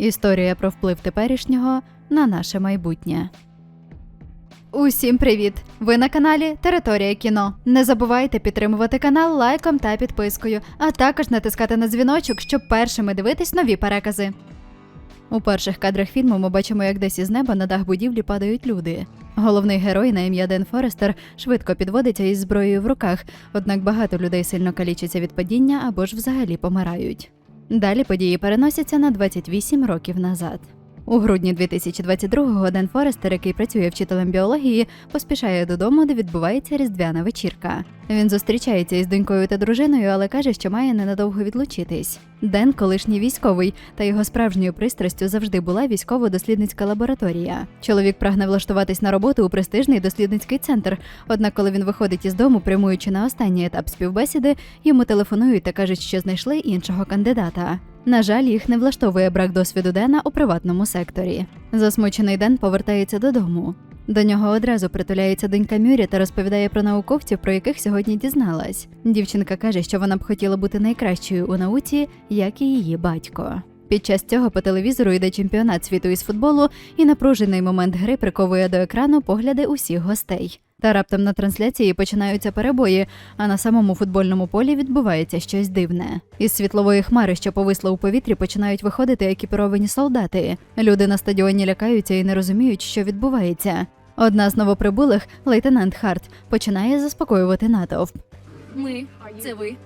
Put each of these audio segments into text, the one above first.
Історія про вплив теперішнього на наше майбутнє. Усім привіт! Ви на каналі Територія кіно. Не забувайте підтримувати канал лайком та підпискою, а також натискати на дзвіночок, щоб першими дивитись нові перекази. У перших кадрах фільму ми бачимо, як десь із неба на дах будівлі падають люди. Головний герой на ім'я Ден Форестер швидко підводиться із зброєю в руках, однак багато людей сильно калічаться від падіння або ж взагалі помирають. Далі події переносяться на 28 років назад. У грудні 2022-го Ден Форестер, який працює вчителем біології, поспішає додому, де відбувається різдвяна вечірка. Він зустрічається із донькою та дружиною, але каже, що має ненадовго відлучитись. Ден колишній військовий, та його справжньою пристрастю завжди була військово-дослідницька лабораторія. Чоловік прагне влаштуватись на роботу у престижний дослідницький центр. Однак, коли він виходить із дому, прямуючи на останній етап співбесіди, йому телефонують та кажуть, що знайшли іншого кандидата. На жаль, їх не влаштовує брак досвіду Дена у приватному секторі. Засмучений Ден повертається додому. До нього одразу притуляється донька Мюрі та розповідає про науковців, про яких сьогодні дізналась. Дівчинка каже, що вона б хотіла бути найкращою у науці, як і її батько. Під час цього по телевізору йде чемпіонат світу із футболу, і напружений момент гри приковує до екрану погляди усіх гостей. Та раптом на трансляції починаються перебої, а на самому футбольному полі відбувається щось дивне. Із світлової хмари, що повисла у повітрі, починають виходити екіпіровані солдати. Люди на стадіоні лякаються і не розуміють, що відбувається. Одна з новоприбулих, лейтенант Харт, починає заспокоювати натовп. Ми це ви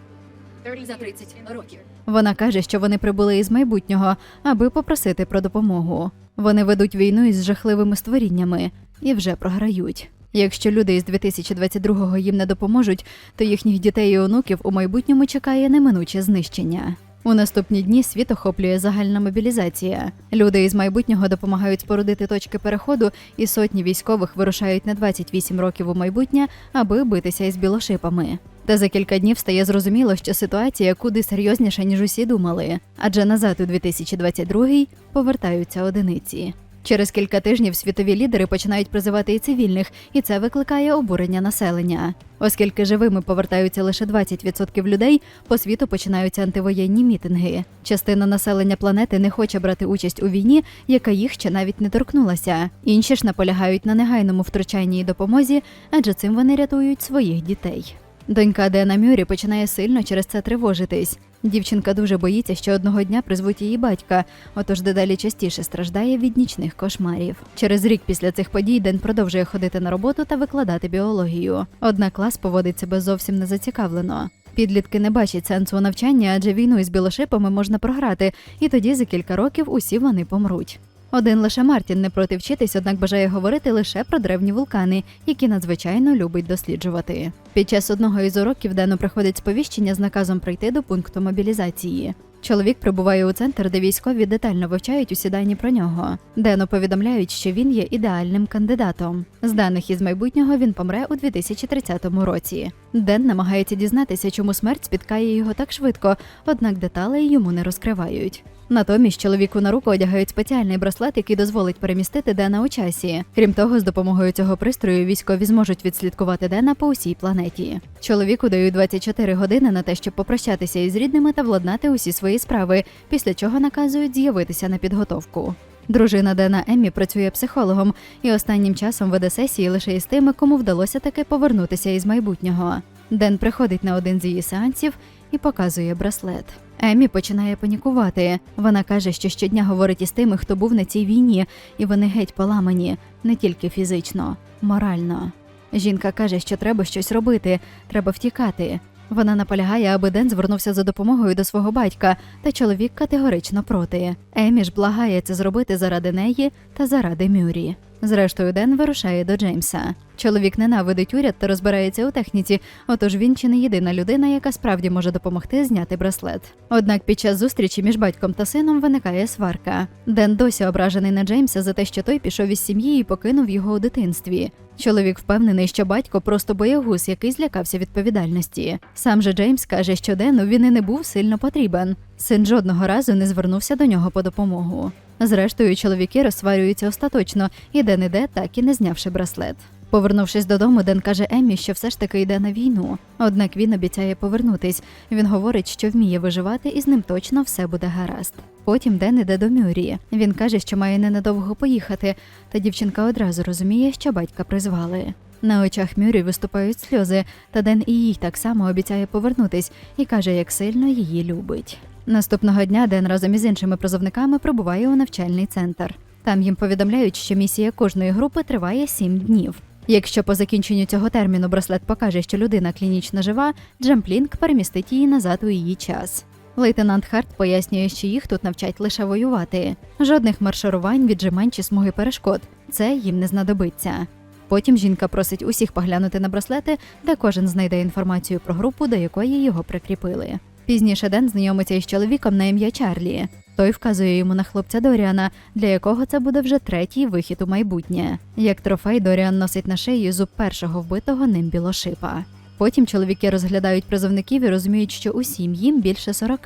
за 30 років. Вона каже, що вони прибули із майбутнього, аби попросити про допомогу. Вони ведуть війну із жахливими створіннями і вже програють. Якщо люди із 2022-го їм не допоможуть, то їхніх дітей і онуків у майбутньому чекає неминуче знищення. У наступні дні світ охоплює загальна мобілізація. Люди із майбутнього допомагають спорудити точки переходу, і сотні військових вирушають на 28 років у майбутнє, аби битися із білошипами. Та за кілька днів стає зрозуміло, що ситуація куди серйозніша, ніж усі думали, адже назад у 2022-й повертаються одиниці. Через кілька тижнів світові лідери починають призивати і цивільних, і це викликає обурення населення. Оскільки живими повертаються лише 20% людей, по світу починаються антивоєнні мітинги. Частина населення планети не хоче брати участь у війні, яка їх ще навіть не торкнулася. Інші ж наполягають на негайному втручанні і допомозі, адже цим вони рятують своїх дітей. Донька Дена Мюрі починає сильно через це тривожитись. Дівчинка дуже боїться, що одного дня призвуть її батька, отож дедалі частіше страждає від нічних кошмарів. Через рік після цих подій Ден продовжує ходити на роботу та викладати біологію. Однак клас поводить себе зовсім не зацікавлено. Підлітки не бачать сенсу навчання, адже війну із білошипами можна програти, і тоді за кілька років усі вони помруть. Один лише Мартін не проти вчитись, однак бажає говорити лише про древні вулкани, які надзвичайно любить досліджувати. Під час одного із уроків Дену приходить сповіщення з наказом прийти до пункту мобілізації. Чоловік прибуває у центр, де військові детально вивчають усі дані про нього. Дену повідомляють, що він є ідеальним кандидатом. З даних із майбутнього він помре у 2030 році. Ден намагається дізнатися, чому смерть спіткає його так швидко, однак деталей йому не розкривають. Натомість чоловіку на руку одягають спеціальний браслет, який дозволить перемістити Дена у часі. Крім того, з допомогою цього пристрою військові зможуть відслідкувати Дена по усій планеті. Чоловіку дають 24 години на те, щоб попрощатися із рідними та владнати усі свої справи, після чого наказують з'явитися на підготовку. Дружина Дена Еммі працює психологом і останнім часом веде сесії лише із тими, кому вдалося таки повернутися із майбутнього. Ден приходить на один з її сеансів і показує браслет. Еммі починає панікувати. Вона каже, що щодня говорить із тими, хто був на цій війні, і вони геть поламані не тільки фізично, морально. Жінка каже, що треба щось робити, треба втікати. Вона наполягає, аби Ден звернувся за допомогою до свого батька, та чоловік категорично проти. Емі ж благає це зробити заради неї та заради Мюрі. Зрештою, Ден вирушає до Джеймса. Чоловік ненавидить уряд та розбирається у техніці, отож він чи не єдина людина, яка справді може допомогти зняти браслет. Однак під час зустрічі між батьком та сином виникає сварка. Ден досі ображений на Джеймса за те, що той пішов із сім'ї і покинув його у дитинстві. Чоловік впевнений, що батько просто боягуз, який злякався відповідальності. Сам же Джеймс каже, що Дену він і не був сильно потрібен. Син жодного разу не звернувся до нього по допомогу. Зрештою, чоловіки розсварюються остаточно, і Ден іде, так і не знявши браслет. Повернувшись додому, Ден каже Еммі, що все ж таки йде на війну. Однак він обіцяє повернутись. Він говорить, що вміє виживати, і з ним точно все буде гаразд. Потім Ден іде до Мюрі. Він каже, що має ненадовго поїхати, та дівчинка одразу розуміє, що батька призвали. На очах Мюрі виступають сльози, та Ден і їй так само обіцяє повернутись і каже, як сильно її любить. Наступного дня Ден разом із іншими призовниками прибуває у навчальний центр. Там їм повідомляють, що місія кожної групи триває сім днів. Якщо по закінченню цього терміну браслет покаже, що людина клінічно жива, Джамплінг перемістить її назад у її час. Лейтенант Харт пояснює, що їх тут навчать лише воювати. Жодних марширувань, віджимань чи смуги перешкод. Це їм не знадобиться. Потім жінка просить усіх поглянути на браслети, де кожен знайде інформацію про групу, до якої його прикріпили. Пізніше Ден знайомиться із чоловіком на ім'я Чарлі. Той вказує йому на хлопця Доріана, для якого це буде вже третій вихід у майбутнє. Як трофей Доріан носить на шиї зуб першого вбитого ним білошипа. Потім чоловіки розглядають призовників і розуміють, що усім їм більше 40.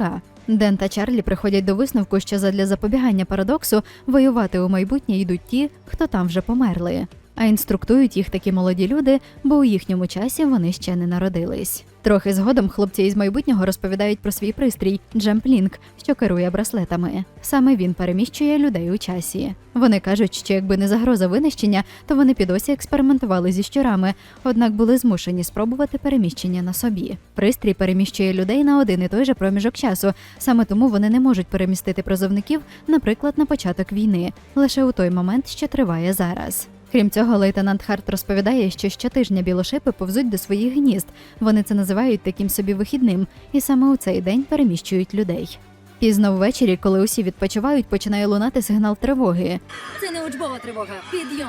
Ден та Чарлі приходять до висновку, що задля запобігання парадоксу воювати у майбутнє йдуть ті, хто там вже померли. А інструктують їх такі молоді люди, бо у їхньому часі вони ще не народились. Трохи згодом хлопці із майбутнього розповідають про свій пристрій Джемплінк, що керує браслетами. Саме він переміщує людей у часі. Вони кажуть, що якби не загроза винищення, то вони під осі експериментували зі щурами, однак були змушені спробувати переміщення на собі. Пристрій переміщує людей на один і той же проміжок часу. Саме тому вони не можуть перемістити призовників, наприклад, на початок війни, лише у той момент, що триває зараз. Крім цього, лейтенант Харт розповідає, що щотижня білошипи повзуть до своїх гнізд. Вони це називають таким собі вихідним, і саме у цей день переміщують людей. Пізно ввечері, коли усі відпочивають, починає лунати сигнал тривоги. Це не учбова тривога. Підйом.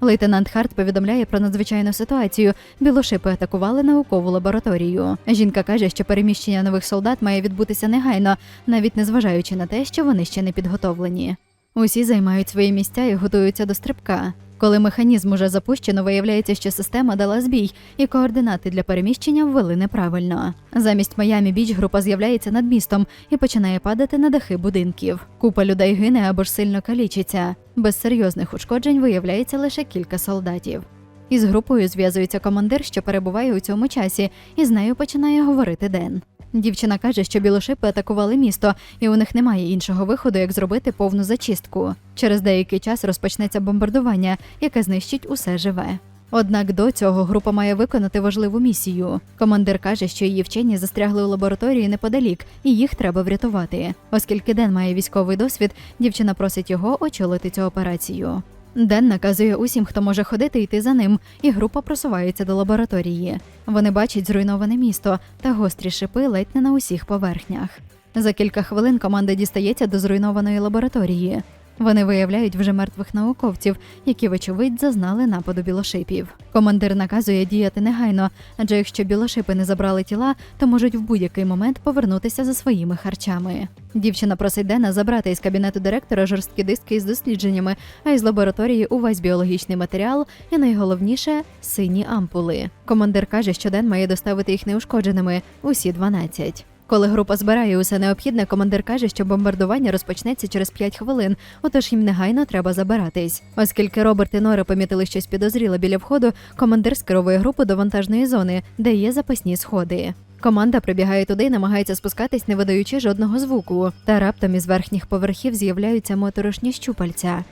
Лейтенант Харт повідомляє про надзвичайну ситуацію. Білошипи атакували наукову лабораторію. Жінка каже, що переміщення нових солдат має відбутися негайно, навіть незважаючи на те, що вони ще не підготовлені. Усі займають свої місця і готуються до стрибка. Коли механізм уже запущено, виявляється, що система дала збій, і координати для переміщення ввели неправильно. Замість Майамі Біч група з'являється над містом і починає падати на дахи будинків. Купа людей гине або ж сильно калічиться. Без серйозних ушкоджень виявляється лише кілька солдатів. Із групою зв'язується командир, що перебуває у цьому часі, і з нею починає говорити Ден. Дівчина каже, що білошипи атакували місто, і у них немає іншого виходу, як зробити повну зачистку. Через деякий час розпочнеться бомбардування, яке знищить усе живе. Однак до цього група має виконати важливу місію. Командир каже, що її вчені застрягли у лабораторії неподалік, і їх треба врятувати. Оскільки Ден має військовий досвід, дівчина просить його очолити цю операцію. Ден наказує усім, хто може ходити, йти за ним, і група просувається до лабораторії. Вони бачать зруйноване місто та гострі шипи ледь не на усіх поверхнях. За кілька хвилин команда дістається до зруйнованої лабораторії. Вони виявляють вже мертвих науковців, які, вочевидь, зазнали нападу білошипів. Командир наказує діяти негайно, адже якщо білошипи не забрали тіла, то можуть в будь-який момент повернутися за своїми харчами. Дівчина просить Дена забрати із кабінету директора жорсткі диски із дослідженнями, а із лабораторії увесь біологічний матеріал і найголовніше сині ампули. Командир каже, що Ден має доставити їх неушкодженими усі 12. Коли група збирає усе необхідне, командир каже, що бомбардування розпочнеться через 5 хвилин, отож їм негайно треба забиратись. Оскільки Роберт і Нора помітили щось підозріле біля входу, командир скеровує групу до вантажної зони, де є запасні сходи. Команда прибігає туди і намагається спускатись, не видаючи жодного звуку. Та раптом із верхніх поверхів з'являються моторошні щупальця,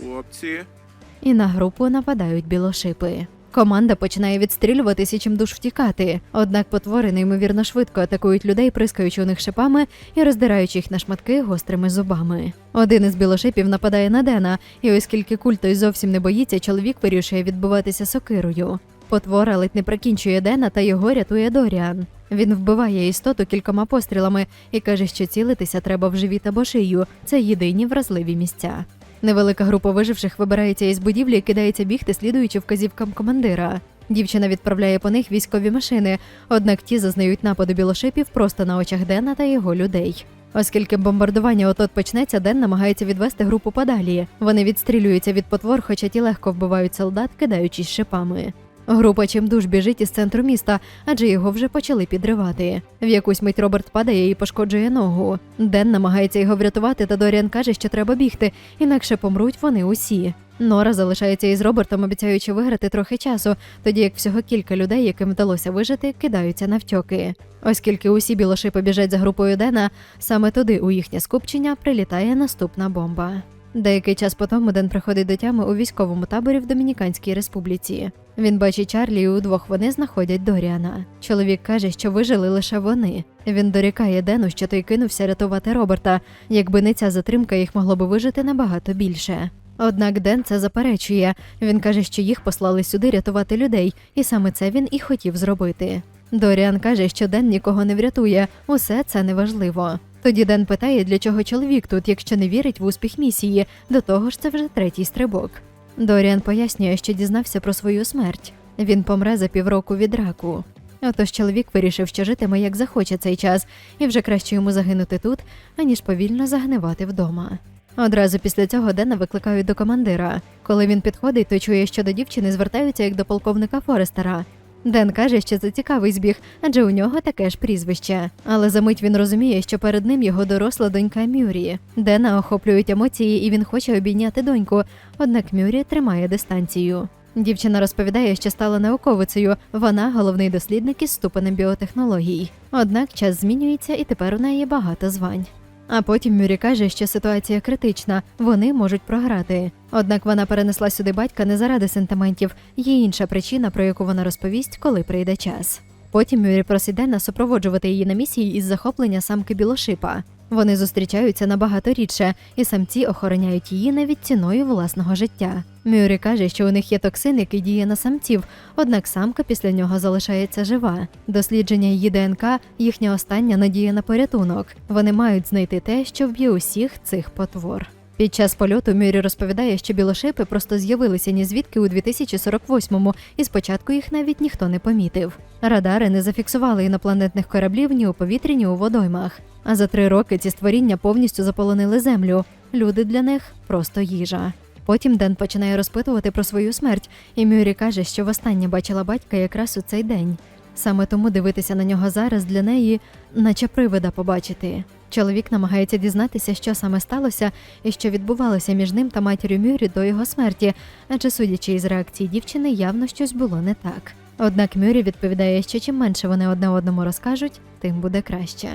Хлопці, і на групу нападають білошипи. Команда починає відстрілюватись і чим душ втікати. Однак потвори неймовірно швидко атакують людей, прискаючи у них шипами і роздираючи їх на шматки гострими зубами. Один із білошипів нападає на Дена, і оскільки культ той зовсім не боїться, чоловік вирішує відбуватися сокирою. Потвора ледь не прикінчує Дена та його рятує Доріан. Він вбиває істоту кількома пострілами і каже, що цілитися треба в живіт або шию. Це єдині вразливі місця. Невелика група виживших вибирається із будівлі і кидається бігти, слідуючи вказівкам командира. Дівчина відправляє по них військові машини, однак ті зазнають нападу білошипів просто на очах Дена та його людей. Оскільки бомбардування отот почнеться, Ден намагається відвести групу подалі. Вони відстрілюються від потвор, хоча ті легко вбивають солдат, кидаючись шипами. Група чимдуж біжить із центру міста, адже його вже почали підривати. В якусь мить Роберт падає і пошкоджує ногу. Ден намагається його врятувати, та Доріан каже, що треба бігти, інакше помруть вони усі. Нора залишається із Робертом, обіцяючи виграти трохи часу, тоді як всього кілька людей, яким вдалося вижити, кидаються навтьоки. Оскільки усі білошипи біжать за групою Дена, саме туди у їхнє скупчення прилітає наступна бомба. Деякий час потому Ден приходить до тями у військовому таборі в Домініканській республіці. Він бачить Чарлі, і удвох вони знаходять Доріана. Чоловік каже, що вижили лише вони. Він дорікає Дену, що той кинувся рятувати Роберта. Якби не ця затримка, їх могло би вижити набагато більше. Однак Ден це заперечує. Він каже, що їх послали сюди рятувати людей, і саме це він і хотів зробити. Доріан каже, що Ден нікого не врятує, усе це неважливо. Тоді Ден питає, для чого чоловік тут, якщо не вірить в успіх місії. До того ж, це вже третій стрибок. Доріан пояснює, що дізнався про свою смерть. Він помре за півроку від раку. Отож чоловік вирішив, що житиме як захоче цей час, і вже краще йому загинути тут, аніж повільно загнивати вдома. Одразу після цього Дена викликають до командира. Коли він підходить, то чує, що до дівчини звертаються як до полковника Форестера. Ден каже, що це цікавий збіг, адже у нього таке ж прізвище. Але за мить він розуміє, що перед ним його доросла донька Мюрі. Дена охоплюють емоції, і він хоче обійняти доньку, однак Мюрі тримає дистанцію. Дівчина розповідає, що стала науковицею. Вона головний дослідник із ступенем біотехнологій. Однак час змінюється, і тепер у неї багато звань. А потім Мюрі каже, що ситуація критична, вони можуть програти. Однак вона перенесла сюди батька не заради сентиментів, є інша причина, про яку вона розповість, коли прийде час. Потім Мюрі просить Дена супроводжувати її на місії із захоплення самки білошипа. Вони зустрічаються набагато рідше, і самці охороняють її навіть ціною власного життя. Мюрі каже, що у них є токсин, який діє на самців, однак самка після нього залишається жива. Дослідження її ДНК їхня остання надія на порятунок. Вони мають знайти те, що вб'є усіх цих потвор. Під час польоту Мюрі розповідає, що білошипи просто з'явилися ні звідки у 2048-му, і спочатку їх навіть ніхто не помітив. Радари не зафіксували інопланетних кораблів ні у повітрі, ні у водоймах. А за три роки ці створіння повністю заполонили землю. Люди для них просто їжа. Потім Ден починає розпитувати про свою смерть, і Мюрі каже, що востаннє бачила батька якраз у цей день. Саме тому дивитися на нього зараз для неї, наче привида побачити. Чоловік намагається дізнатися, що саме сталося і що відбувалося між ним та матір'ю Мюрі до його смерті, адже судячи із реакції дівчини, явно щось було не так. Однак Мюрі відповідає, що чим менше вони одне одному розкажуть, тим буде краще.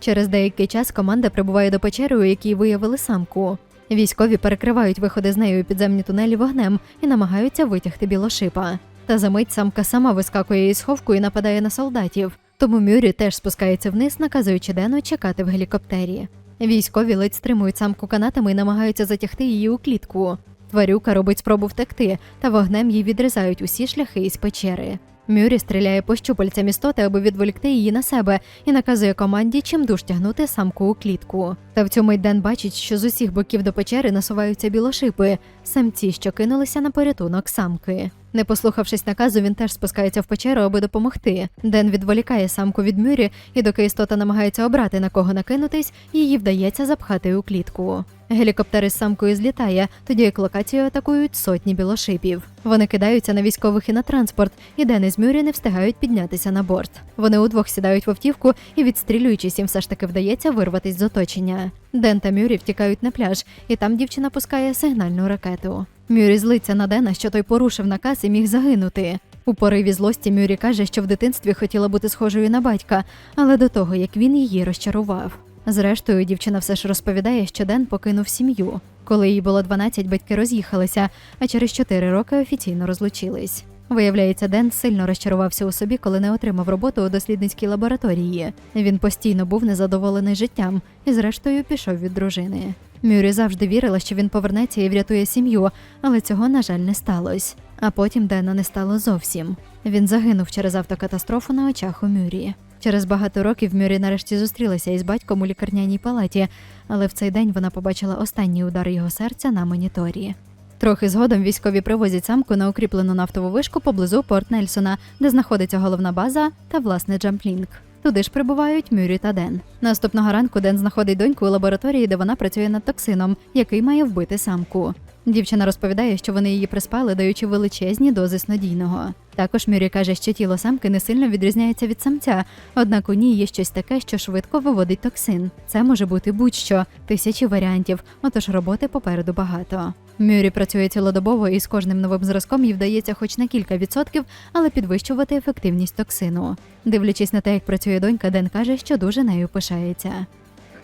Через деякий час команда прибуває до печери, у якій виявили самку. Військові перекривають виходи з нею у підземні тунелі вогнем і намагаються витягти білошипа. Та за мить самка сама вискакує із сховку і нападає на солдатів. Тому Мюрі теж спускається вниз, наказуючи Дену чекати в гелікоптері. Військові ледь стримують самку канатами і намагаються затягти її у клітку. Тварюка робить спробу втекти, та вогнем їй відрізають усі шляхи із печери. Мюрі стріляє по щупальцям істоти, аби відволікти її на себе, і наказує команді чимдуж тягнути самку у клітку. Та в цьому й Ден бачить, що з усіх боків до печери насуваються білошипи, самці, що кинулися на порятунок самки. Не послухавшись наказу, він теж спускається в печеру, аби допомогти. Ден відволікає самку від Мюрі, і доки істота намагається обрати на кого накинутись, її вдається запхати у клітку. Гелікоптер із самкою злітає, тоді як локацію атакують сотні білошипів. Вони кидаються на військових і на транспорт, і Ден із Мюрі не встигають піднятися на борт. Вони удвох сідають в автівку і, відстрілюючись, їм все ж таки вдається вирватись з оточення. Ден та Мюрі втікають на пляж, і там дівчина пускає сигнальну ракету. Мюрі злиться на Дена, що той порушив наказ і міг загинути. У пориві злості Мюрі каже, що в дитинстві хотіла бути схожою на батька, але до того як він її розчарував. Зрештою, дівчина все ж розповідає, що Ден покинув сім'ю. Коли їй було 12, батьки роз'їхалися, а через 4 роки офіційно розлучились. Виявляється, Ден сильно розчарувався у собі, коли не отримав роботу у дослідницькій лабораторії. Він постійно був незадоволений життям і, зрештою, пішов від дружини. Мюрі завжди вірила, що він повернеться і врятує сім'ю, але цього, на жаль, не сталося. А потім Дена не стало зовсім. Він загинув через автокатастрофу на очах у Мюрі. Через багато років Мюрі нарешті зустрілася із батьком у лікарняній палаті, але в цей день вона побачила останній удар його серця на моніторі. Трохи згодом військові привозять самку на укріплену нафтову вишку поблизу Порт Нельсона, де знаходиться головна база та власне джамплінг. Туди ж прибувають Мюрі та Ден. Наступного ранку Ден знаходить доньку у лабораторії, де вона працює над токсином, який має вбити самку. Дівчина розповідає, що вони її приспали, даючи величезні дози снодійного. Також Мюрі каже, що тіло самки не сильно відрізняється від самця, однак у ній є щось таке, що швидко виводить токсин. Це може бути будь-що, тисячі варіантів, отож роботи попереду багато. Мюрі працює цілодобово і з кожним новим зразком їй вдається хоч на кілька відсотків, але підвищувати ефективність токсину. Дивлячись на те, як працює донька, Ден каже, що дуже нею пишається.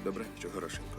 Добре, що хорошенько.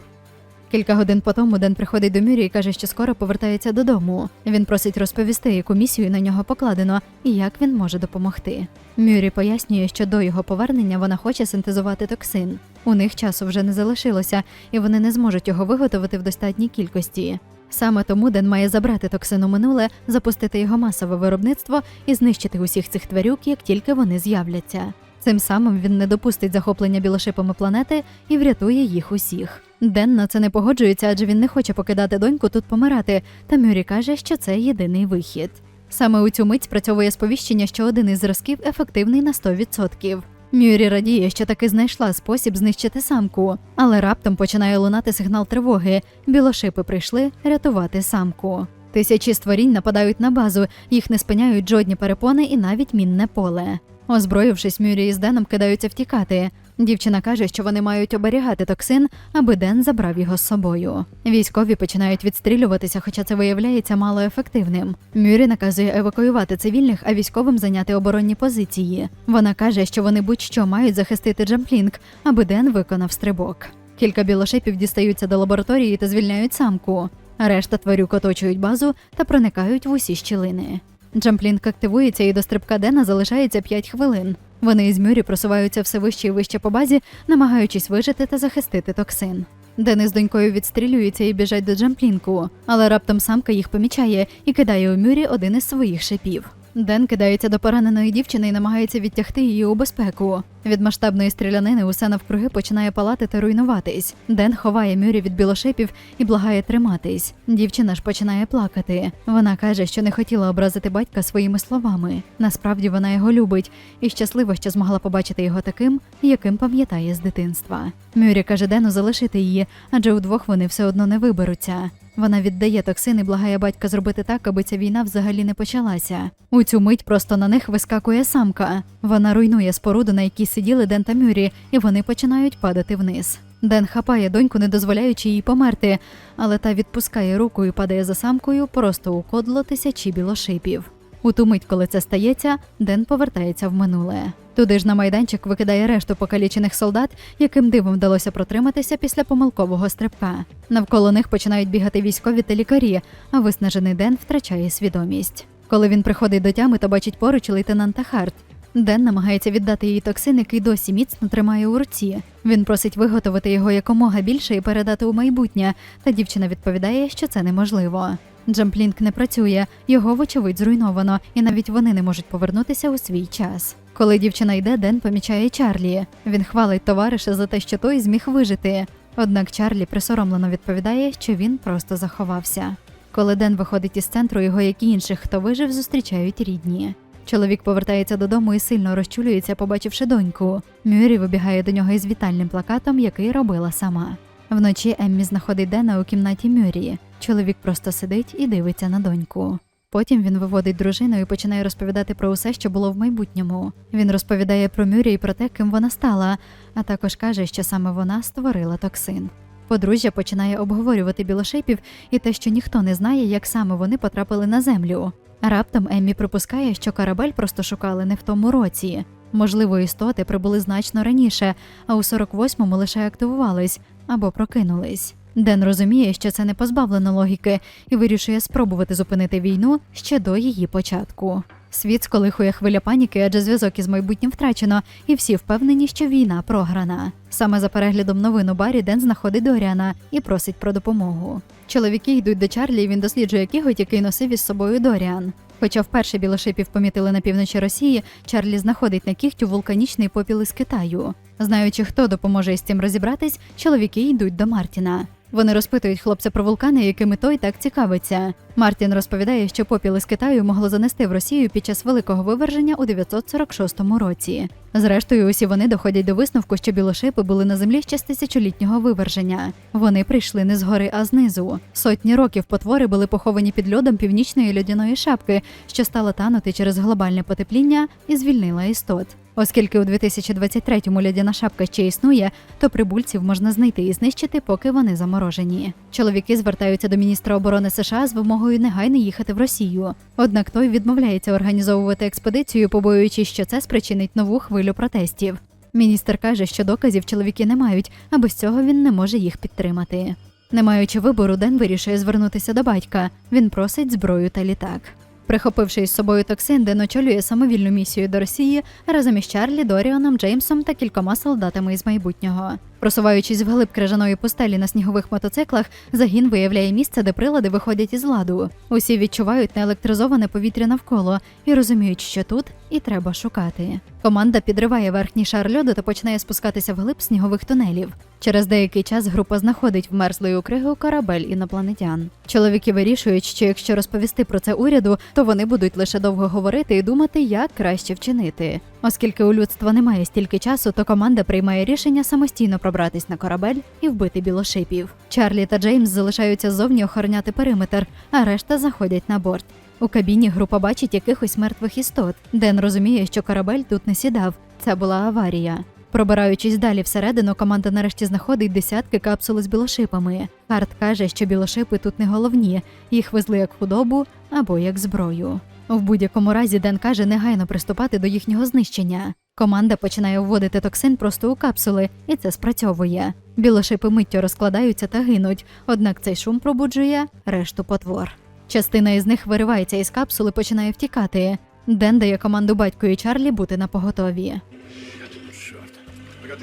Кілька годин по тому Ден приходить до Мюрі і каже, що скоро повертається додому. Він просить розповісти, яку місію на нього покладено і як він може допомогти. Мюрі пояснює, що до його повернення вона хоче синтезувати токсин. У них часу вже не залишилося, і вони не зможуть його виготовити в достатній кількості. Саме тому Ден має забрати токсин у минуле, запустити його масове виробництво і знищити усіх цих тварюк, як тільки вони з'являться. Цим самим він не допустить захоплення білошипами планети і врятує їх усіх. Ден на це не погоджується, адже він не хоче покидати доньку тут помирати, та Мюрі каже, що це єдиний вихід. Саме у цю мить спрацьовує сповіщення, що один із зразків ефективний на 100%. Мюрі радіє, що таки знайшла спосіб знищити самку, але раптом починає лунати сигнал тривоги. Білошипи прийшли рятувати самку. Тисячі створінь нападають на базу, їх не спиняють жодні перепони і навіть мінне поле. Озброївшись, Мюрі із Деном кидаються втікати. Дівчина каже, що вони мають оберігати токсин, аби Ден забрав його з собою. Військові починають відстрілюватися, хоча це виявляється малоефективним. Мюрі наказує евакуювати цивільних, а військовим зайняти оборонні позиції. Вона каже, що вони будь-що мають захистити Джамплінг, аби Ден виконав стрибок. Кілька білошипів дістаються до лабораторії та звільняють самку. Решта тварюк оточують базу та проникають в усі щілини. Джамплінг активується і до стрибка Дена залишається 5 хвилин. Вони із Мюрі просуваються все вище і вище по базі, намагаючись вижити та захистити токсин. Ден із донькою відстрілюються і біжать до Джамплінку, але раптом самка їх помічає і кидає у Мюрі один із своїх шипів. Ден кидається до пораненої дівчини і намагається відтягти її у безпеку. Від масштабної стрілянини усе навкруги починає палати та руйнуватись. Ден ховає Мюрі від білошипів і благає триматись. Дівчина ж починає плакати. Вона каже, що не хотіла образити батька своїми словами. Насправді вона його любить і щаслива, що змогла побачити його таким, яким пам'ятає з дитинства. Мюрі каже Дену залишити її, адже удвох вони все одно не виберуться. Вона віддає токсин і благає батька зробити так, аби ця війна взагалі не почалася. У цю мить просто на них вискакує самка. Вона руйнує споруду, на якій сиділи Ден та Мюрі, і вони починають падати вниз. Ден хапає доньку, не дозволяючи їй померти, але та відпускає руку і падає за самкою просто у кодло тисячі білошипів. У ту мить, коли це стається, Ден повертається в минуле. Туди ж на майданчик викидає решту покалічених солдат, яким дивом вдалося протриматися після помилкового стрибка. Навколо них починають бігати військові та лікарі, а виснажений Ден втрачає свідомість. Коли він приходить до тями, то бачить поруч лейтенанта Харт. Ден намагається віддати їй токсин, який досі міцно тримає у руці. Він просить виготовити його якомога більше і передати у майбутнє, та дівчина відповідає, що це неможливо. Джамплінг не працює, його вочевидь зруйновано, і навіть вони не можуть повернутися у свій час. Коли дівчина йде, Ден помічає Чарлі. Він хвалить товариша за те, що той зміг вижити. Однак Чарлі присоромлено відповідає, що він просто заховався. Коли Ден виходить із центру, його, як і інших, хто вижив, зустрічають рідні. Чоловік повертається додому і сильно розчулюється, побачивши доньку. Мюрі вибігає до нього із вітальним плакатом, який робила сама. Вночі Еммі знаходить Дена у кімнаті Мюрі. Чоловік просто сидить і дивиться на доньку. Потім він виводить дружину і починає розповідати про усе, що було в майбутньому. Він розповідає про Мюрі і про те, ким вона стала, а також каже, що саме вона створила токсин. Подружжя починає обговорювати білошипів і те, що ніхто не знає, як саме вони потрапили на землю. Раптом Еммі припускає, що корабель просто шукали не в тому році. Можливо, істоти прибули значно раніше, а у 48-му лише активувались або прокинулись. Ден розуміє, що це не позбавлено логіки, і вирішує спробувати зупинити війну ще до її початку. Світ сколихує хвиля паніки, адже зв'язок із майбутнім втрачено, і всі впевнені, що війна програна. Саме за переглядом новин у барі Ден знаходить Доріана і просить про допомогу. Чоловіки йдуть до Чарлі, і він досліджує кіготь, який носив із собою Доріан. Хоча вперше білошипів помітили на півночі Росії, Чарлі знаходить на кігтю вулканічний попіл із Китаю. Знаючи, хто допоможе із цим розібратись, чоловіки йдуть до Мартіна. Вони розпитують хлопця про вулкани, якими той так цікавиться. Мартін розповідає, що попіл із Китаю могло занести в Росію під час великого виверження у 946 році. Зрештою, усі вони доходять до висновку, що білошипи були на землі ще з тисячолітнього виверження. Вони прийшли не згори, а знизу. Сотні років потвори були поховані під льодом північної льодяної шапки, що стала танути через глобальне потепління і звільнила істот. Оскільки у 2023-му льодяна шапка ще існує, то прибульців можна знайти і знищити, поки вони заморожені. Чоловіки звертаються до міністра оборони США з вимогою негайно їхати в Росію. Однак той відмовляється організовувати експедицію, побоюючись, що це спричинить нову хвилю протестів. Міністр каже, що доказів чоловіки не мають, а без цього він не може їх підтримати. Не маючи вибору, Ден вирішує звернутися до батька. Він просить зброю та літак. Прихопивши із собою токсин, Ден очолює самовільну місію до Росії разом із Чарлі, Доріаном, Джеймсом та кількома солдатами із майбутнього. Просуваючись вглиб крижаної пустелі на снігових мотоциклах, загін виявляє місце, де прилади виходять із ладу. Усі відчувають неелектризоване повітря навколо і розуміють, що тут і треба шукати. Команда підриває верхній шар льоду та починає спускатися вглиб снігових тунелів. Через деякий час група знаходить вмерзлою кригою корабель інопланетян. Чоловіки вирішують, що якщо розповісти про це уряду, то вони будуть лише довго говорити і думати, як краще вчинити. Оскільки у людства немає стільки часу, то команда приймає рішення самостійно пробратись на корабель і вбити білошипів. Чарлі та Джеймс залишаються ззовні охороняти периметр, а решта заходять на борт. У кабіні група бачить якихось мертвих істот. Ден розуміє, що корабель тут не сідав. Це була аварія. Пробираючись далі всередину, команда нарешті знаходить десятки капсул з білошипами. Харт каже, що білошипи тут не головні, їх везли як худобу або як зброю. В будь-якому разі Ден каже негайно приступати до їхнього знищення. Команда починає вводити токсин просто у капсули, і це спрацьовує. Білошипи миттю розкладаються та гинуть, однак цей шум пробуджує решту потвор. Частина із них виривається із капсули, починає втікати. Ден дає команду батьку і Чарлі бути на поготові.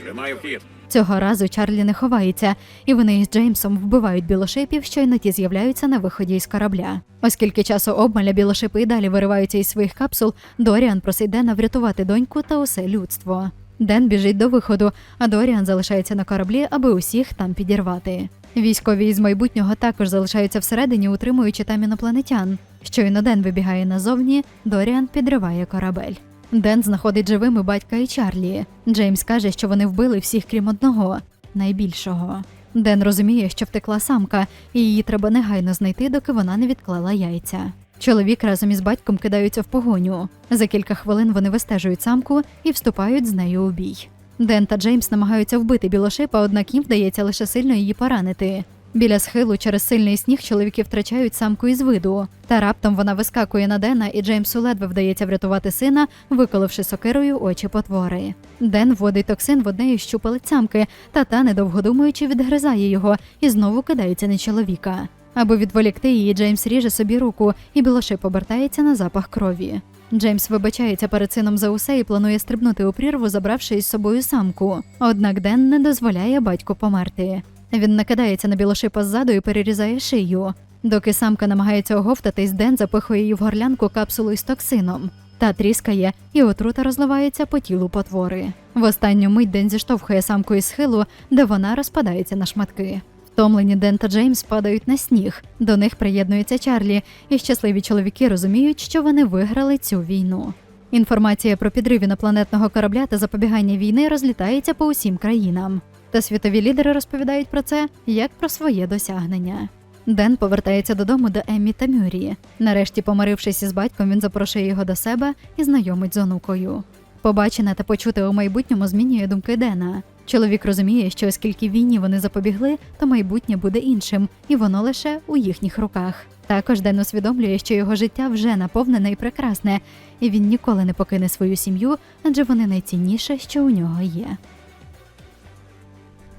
Тримаю вхід. Цього разу Чарлі не ховається, і вони із Джеймсом вбивають білошипів, щойно ті з'являються на виході із корабля. Оскільки часу обмаля білошипи і далі вириваються із своїх капсул, Доріан просить Дена врятувати доньку та усе людство. Ден біжить до виходу, а Доріан залишається на кораблі, аби усіх там підірвати. Військові із майбутнього також залишаються всередині, утримуючи там інопланетян. Щойно Ден вибігає назовні, Доріан підриває корабель. Ден знаходить живими батька і Чарлі. Джеймс каже, що вони вбили всіх крім одного найбільшого. Ден розуміє, що втекла самка, і її треба негайно знайти, доки вона не відклала яйця. Чоловік разом із батьком кидаються в погоню. За кілька хвилин вони вистежують самку і вступають з нею у бій. Ден та Джеймс намагаються вбити білошипа, однак їм вдається лише сильно її поранити. Біля схилу через сильний сніг чоловіки втрачають самку із виду. Та раптом вона вискакує на Дена, і Джеймсу ледве вдається врятувати сина, виколивши сокирою очі потвори. Ден вводить токсин в одне із щупалець самки, та та, недовго думаючи, відгризає його і знову кидається на чоловіка. Аби відволікти її, Джеймс ріже собі руку, і білошип обертається на запах крові. Джеймс вибачається перед сином за усе і планує стрибнути у прірву, забравши із собою самку. Однак Ден не дозволяє батьку померти. Він накидається на білошипа ззаду і перерізає шию. Доки самка намагається оговтатись, Ден запихує її в горлянку капсулу із токсином. Та тріскає, і отрута розливається по тілу потвори. В останню мить Ден зіштовхує самку із схилу, де вона розпадається на шматки. Втомлені Ден та Джеймс падають на сніг. До них приєднується Чарлі, і щасливі чоловіки розуміють, що вони виграли цю війну. Інформація про підрив інопланетного корабля та запобігання війни розлітається по усім країнам. Та світові лідери розповідають про це як про своє досягнення. Ден повертається додому до Еммі та Мюрі. Нарешті, помирившись із батьком, він запрошує його до себе і знайомить з онукою. Побачене та почуте у майбутньому змінює думки Дена. Чоловік розуміє, що оскільки війні вони запобігли, то майбутнє буде іншим, і воно лише у їхніх руках. Також Ден усвідомлює, що його життя вже наповнене і прекрасне, і він ніколи не покине свою сім'ю, адже вони найцінніше, що у нього є.